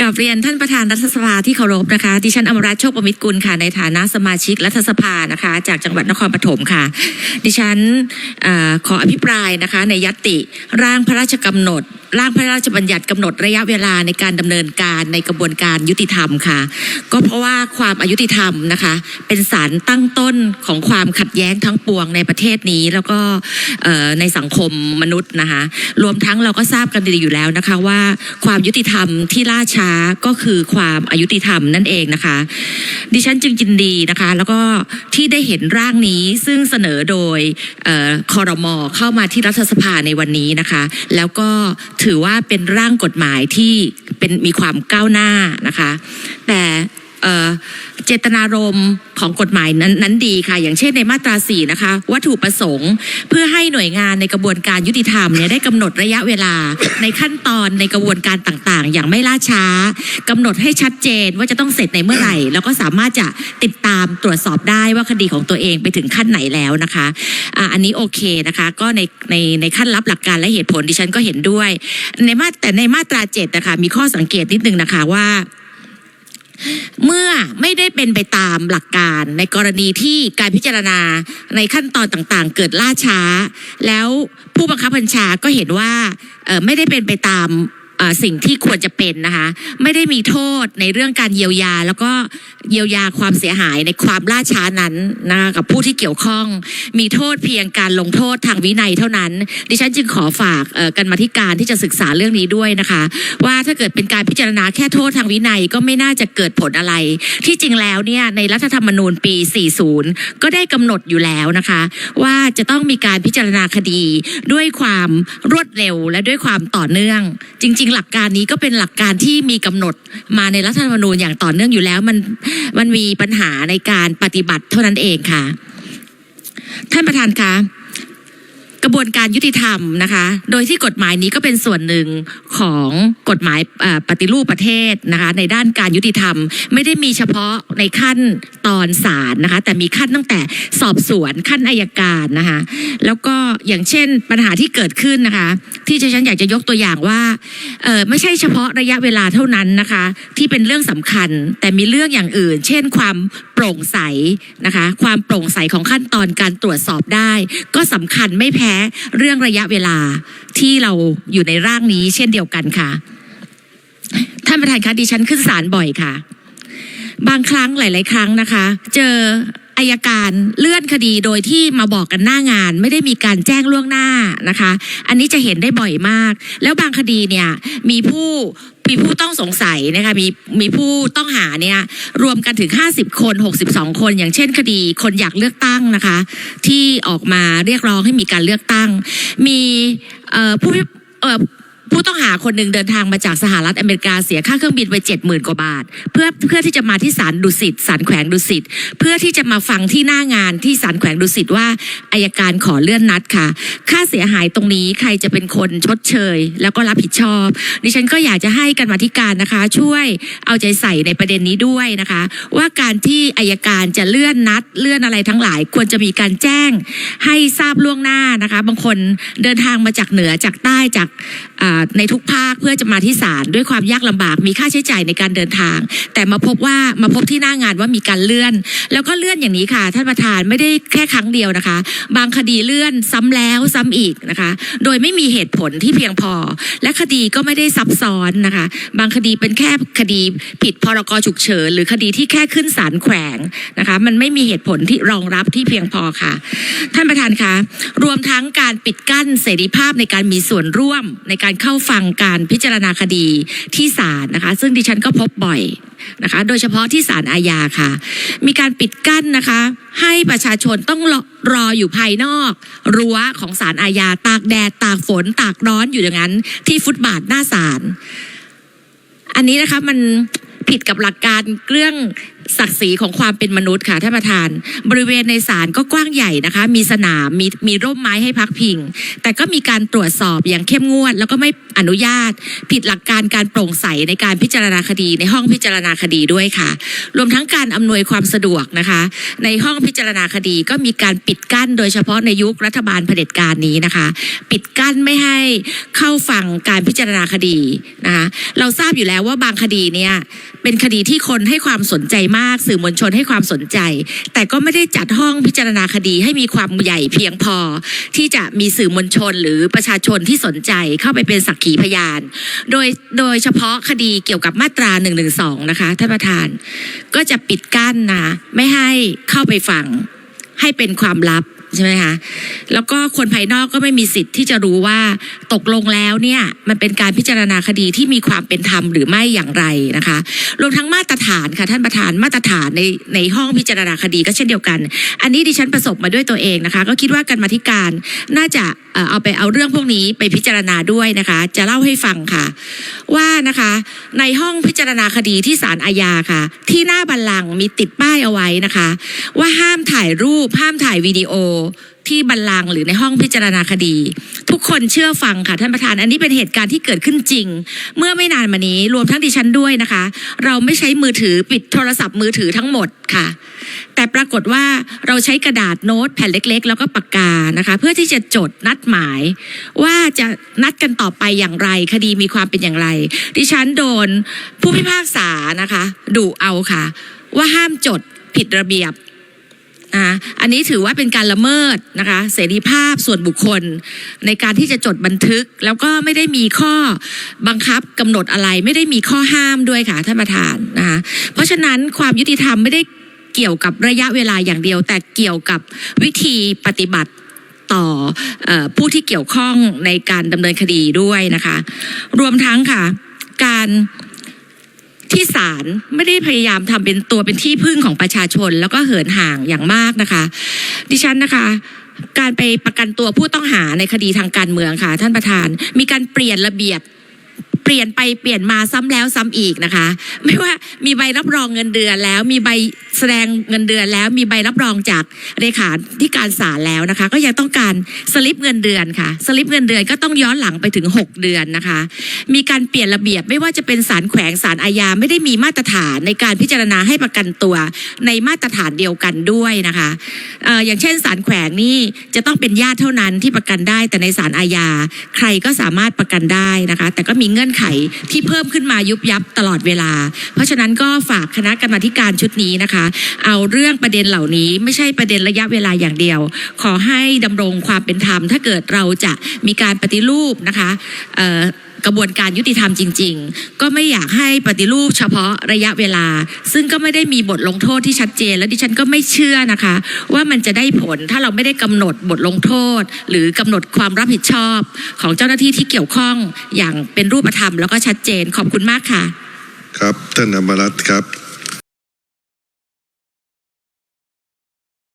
กับเรียนท่านประธานรัฐสภาที่เคารพนะคะดิฉันอมรัตโชคประมิตรกุลค่ะในฐานะสมาชิกรัฐสภานะคะ จากจังหวัดนครปฐมค่ะ ดิฉันอขออภิปรายนะคะในยติร่างพระราชกำหนด ร่างพระราชบัญญัติกำหนดระยะเวลาในการดำเนินการในกระบวนการยุติธรรมค่ะ ก็เพราะว่าความอายุติธรรมนะคะ เป็นสารตั้งต้นของความขัดแย้งทั้งปวงในประเทศนี้ แล้วก็ในสังคมมนุษย์นะคะ รวมทั้งเราก็ทราบกันดีอยู่แล้วนะคะว่าความยุติธรรมที่ล่าช้าก็คือความอายุติธรรมนั่นเองนะคะ ดิฉันจึงยินดีนะคะ แล้วก็ที่ได้เห็นร่างนี้ซึ่งเสนอโดยออคอรมอเข้ามาที่รัฐสภาในวันนี้นะคะ แล้วก็ถือว่าเป็นร่างกฎหมายที่เป็นมีความก้าวหน้านะคะ แต่ เจตนารมณ์ของกฎหมายนั้นนั้นดีค่ะ อย่างเช่นในมาตราสี่นะคะวัตถุประสงค์ เพื่อให้หน่วยงานในกระบวนการยุติธรรมเนี่ยได้กำหนดระยะเวลา ในขั้นตอนในกระบวนการต่างๆ อย่างไม่ล่าช้ากำหนดให้ชัดเจนว่าจะต้องเสร็จในเมื่อไหร่ แล้วก็สามารถจะติดตามตรวจสอบได้ว่าคดีของตัวเองไปถึงขั้นไหนแล้วนะคะอันนี้โอเคนะคะก็ในในในขั้นรับหลักการและเหตุผลดิฉันก็เห็นด้วย ในมาแต่ในมาตราเจ็ดนะคะมีข้อสังเกตนิดนึงนะคะว่า เมื่อไม่ได้เป็นไปตามหลักการในกรณีที่การพิจารณาในขั้นตอนต่างๆ เกิดล่าช้า แล้วผู้บังคับบัญชาก็เห็นว่าไม่ได้เป็นไปตาม สิ่งที่ควรจะเป็นนะคะไม่ได้มีโทษในเรื่องการเยียวยา แล้วก็เยียวยาความเสียหายในความล่าช้านั้นนะคะกับผู้ที่เกี่ยวข้อง มีโทษเพียงการลงโทษทางวินัยเท่านั้น ดิฉันจึงขอฝากกันมาธิการที่จะศึกษาเรื่องนี้ด้วยนะคะ ว่าถ้าเกิดเป็นการพิจารณาแค่โทษทางวินัยก็ไม่น่าจะเกิดผลอะไร ที่จริงแล้วเนี่ยในรัฐธรรมนูญปี 40 ก็ได้กำหนดอยู่แล้วนะคะ ว่าจะต้องมีการพิจารณาคดีด้วยความรวดเร็วและด้วยความต่อเนื่องจริงๆ หลักการนี้ก็เป็นหลักการที่มีกำหนดมาในรัฐธรรมนูญอย่างต่อเนื่องอยู่แล้วมันมันมีปัญหาในการปฏิบัติเท่านั้นเองค่ะ ท่านประธานคะ กระบวนการยุติธรรมนะคะ โดยที่กฎหมายนี้ก็เป็นส่วนหนึ่งของกฎหมายปฏิรูปประเทศนะคะในด้านการยุติธรรม ไม่ได้มีเฉพาะในขั้นตอนศาลนะคะ แต่มีขั้นตั้งแต่สอบสวนขั้นอายการนะคะแล้วก็อย่างเช่นปัญหาที่เกิดขึ้นนะคะ ที่ฉันอยากจะยกตัวอย่างว่าไม่ใช่เฉพาะระยะเวลาเท่านั้นนะคะ ที่เป็นเรื่องสำคัญ แต่มีเรื่องอย่างอื่น เช่น ความโปร่งใสนะคะ ความโปร่งใสของขั้นตอนการตรวจสอบได้ ก็สำคัญไม่แพ้เรื่องระยะเวลาที่เราอยู่ในร่างนี้ เช่นเดียวกันค่ะ ท่านประธานคะดิฉันขึ้นศาลบ่อยค่ะ บางครั้งหลาย ๆ ครั้งนะคะ เจอ อายการเลื่อนคดีโดยที่มาบอกกันหน้างาน ไม่ได้มีการแจ้งล่วงหน้านะคะ อันนี้จะเห็นได้บ่อยมาก แล้วบางคดีเนี่ยมีผู้มีผู้ต้องสงสัยนะคะมีมีผู้ต้องหาเนี่ยรวมกันถึง 50 คน 62 คน อย่างเช่นคดีคนอยากเลือกตั้งนะคะ ที่ออกมาเรียกร้องให้มีการเลือกตั้ง มีผู้ ผู้ต้องหาคนหนึ่งเดินทางมาจากสหรัฐอเมริกาเสียค่าเครื่องบินไปเจ็ดหมื่นกว่าบาท เพื่อเพื่อที่จะมาที่ศาลดุสิตศาลแขวงดุสิตเพื่อที่จะมาฟังที่หน้างานที่ศาลแขวงดุสิตว่าอายการขอเลื่อนนัดค่ะ ค่าเสียหายตรงนี้ใครจะเป็นคนชดเชย แล้วก็รับผิดชอบ ดิฉันก็อยากจะให้กันมาธิการนะคะ ช่วยเอาใจใส่ในประเด็นนี้ด้วยนะคะ ว่าการที่อายการจะเลื่อนนัด เลื่อนอะไรทั้งหลาย ควรจะมีการแจ้งให้ทราบล่วงหน้านะคะ บางคนเดินทางมาจากเหนือจากใต้จาก ในทุกภาคเพื่อจะมาที่ศาลด้วยความยากลำบาก มีค่าใช้จ่ายในการเดินทาง แต่มาพบว่ามาพบที่หน้างานว่ามีการเลื่อน แล้วก็เลื่อนอย่างนี้ค่ะ ท่านประธานไม่ได้แค่ครั้งเดียวนะคะ บางคดีเลื่อนซ้ำแล้วซ้ำอีกนะคะ โดยไม่มีเหตุผลที่เพียงพอ และคดีก็ไม่ได้ซับซ้อนนะคะ บางคดีเป็นแค่คดีผิดพรกฉุกเฉินหรือคดีที่แค่ขึ้นศาลแขวงนะคะ มันไม่มีเหตุผลที่รองรับที่เพียงพอค่ะ ท่านประธานคะรวมทั้งการปิดกั้นเสรีภาพในการมีส่วนร่วมในการการเข้าฟังการพิจารณาคดีที่ศาลนะคะ ซึ่งดิฉันก็พบบ่อยนะคะ โดยเฉพาะที่ศาลอาญาค่ะ มีการปิดกั้นนะคะ ให้ประชาชนต้องรอรออยู่ภายนอก รั้วของศาลอาญาตากแดดตากฝน ตากร้อนอยู่อย่างนั้น ที่ฟุตบาทหน้าศาลอันนี้นะคะมันผิดกับหลักการเรื่อง ศักดิ์ศรีของความเป็นมนุษย์ค่ะท่านประธาน บริเวณในศาลก็กว้างใหญ่นะคะ มีสนามมีมีร่มไม้ให้พักพิง แต่ก็มีการตรวจสอบอย่างเข้มงวด แล้วก็ไม่อนุญาต ผิดหลักการการโปร่งใสในการพิจารณาคดี ในห้องพิจารณาคดีด้วยค่ะ รวมทั้งการอำนวยความสะดวกนะคะ ในห้องพิจารณาคดีก็มีการปิดกั้น โดยเฉพาะในยุครัฐบาลเผด็จการนี้นะคะ ปิดกั้นไม่ให้เข้าฟังการพิจารณาคดีนะคะเราทราบอยู่แล้วว่าบางคดีเนี่ยเป็นคดีที่คนให้ความสนใจมากสื่อมวลชนให้ความสนใจ แต่ก็ไม่ได้จัดห้องพิจารณาคดีให้มีความใหญ่เพียงพอ ที่จะมีสื่อมวลชนหรือประชาชนที่สนใจเข้าไปเป็นสักขีพยาน โดยโดยเฉพาะคดีเกี่ยวกับมาตรา1นึนะคะท่านประธาน ก็จะปิดกั้นนะไม่ให้เข้าไปฟังให้เป็นความลับ ใช่ไหมคะแล้วก็คนภายนอกก็ไม่มีสิทธิ์ที่จะรู้ว่าตกลงแล้วเนี่ยมันเป็นการพิจารณาคดีที่มีความเป็นธรรมหรือไม่อย่างไรนะคะรวมทั้งมาตรฐานค่ะท่านประธานมาตรฐานในในห้องพิจารณาคดีก็เช่นเดียวกัน อันนี้ดิฉันประสบมาด้วยตัวเองนะคะ ก็คิดว่าการมาธิการน่าจะเอาไปเอาเรื่องพวกนี้ไปพิจารณาด้วยนะคะ จะเล่าให้ฟังค่ะ ว่านะคะในห้องพิจารณาคดีที่ศาลอาญาค่ะ ที่หน้าบัลลังก์มีติดป้ายเอาไว้นะคะ ว่าห้ามถ่ายรูปห้ามถ่ายวิดีโอที่บัลลังก์หรือในห้องพิจารณาคดี ทุกคนเชื่อฟังค่ะท่านประธาน อันนี้เป็นเหตุการณ์ที่เกิดขึ้นจริง เมื่อไม่นานมานี้รวมทั้งดิฉันด้วยนะคะ เราไม่ใช้มือถือปิดโทรศัพท์มือถือทั้งหมดค่ะ แต่ปรากฏว่าเราใช้กระดาษโน้ตแผ่นเล็ก ๆ แล้วก็ปากกานะคะ เพื่อที่จะจดนัดหมาย ว่าจะนัดกันต่อไปอย่างไร คดีมีความเป็นอย่างไร ดิฉันโดนผู้พิพากษานะคะดุเอาค่ะ ว่าห้ามจดผิดระเบียบ อะอันนี้ถือว่าเป็นการละเมิดนะคะเสรีภาพส่วนบุคคล ในการที่จะจดบันทึก แล้วก็ไม่ได้มีข้อบังคับกำหนดอะไร ไม่ได้มีข้อห้ามด้วยค่ะท่านประธานนะคะเพราะฉะนั้นความยุติธรรมไม่ได้เกี่ยวกับระยะเวลาอย่างเดียว แต่เกี่ยวกับวิธีปฏิบัติต่อออผู้ที่เกี่ยวข้องในการดำเนินคดีด้วยนะคะ รวมทั้งค่ะ การ ที่ศาลไม่ได้พยายามทำเป็นตัวเป็นที่พึ่งของประชาชน แล้วก็เหินห่างอย่างมากนะคะ ดิฉันนะคะ การไปประกันตัวผู้ต้องหาในคดีทางการเมืองค่ะ ท่านประธาน มีการเปลี่ยนระเบียบ เปลี่ยนไปเปลี่ยนมาซ้ำแล้วซ้ำอีกนะคะ ไม่ว่ามีใบรับรองเงินเดือนแล้ว มีใบแสดงเงินเดือนแล้ว มีใบรับรองจากเลขาที่การศาลแล้วนะคะ ก็ยังต้องการสลิปเงินเดือนค่ะ สลิปเงินเดือนก็ต้องย้อนหลังไปถึง 6 เดือนนะคะ มีการเปลี่ยนระเบียบไม่ว่าจะเป็นศาลแขวงศาลอาญาไม่ได้มีมาตรฐานในการพิจารณาให้ประกันตัวในมาตรฐานเดียวกันด้วยนะคะเอ่ออย่างเช่นศาลแขวงนี่จะต้องเป็นญาติเท่านั้นที่ประกันได้ แต่ในศาลอาญาใครก็สามารถประกันได้นะคะ แต่ก็มีเงื่อนไขที่เพิ่มขึ้นมายุบยับตลอดเวลา เพราะฉะนั้นก็ฝากคณะกรรมาการชุดนี้นะคะ เอาเรื่องประเด็นเหล่านี้ไม่ใช่ประเด็นระยะเวลาอย่างเดียว ขอให้ดำรงความเป็นธรรม ถ้าเกิดเราจะมีการปฏิรูปนะคะ กระบวนการยุติธรรมจริง ๆ ก็ไม่อยากให้ปฏิรูปเฉพาะระยะเวลา ซึ่งก็ไม่ได้มีบทลงโทษที่ชัดเจน และดิฉันก็ไม่เชื่อนะคะ ว่ามันจะได้ผลถ้าเราไม่ได้กำหนดบทลงโทษ หรือกำหนดความรับผิดชอบ ของเจ้าหน้าที่ที่เกี่ยวข้องอย่างเป็นรูปธรรมแล้วก็ชัดเจนขอบคุณมากค่ะ ครับท่านอมรัตน์ครับ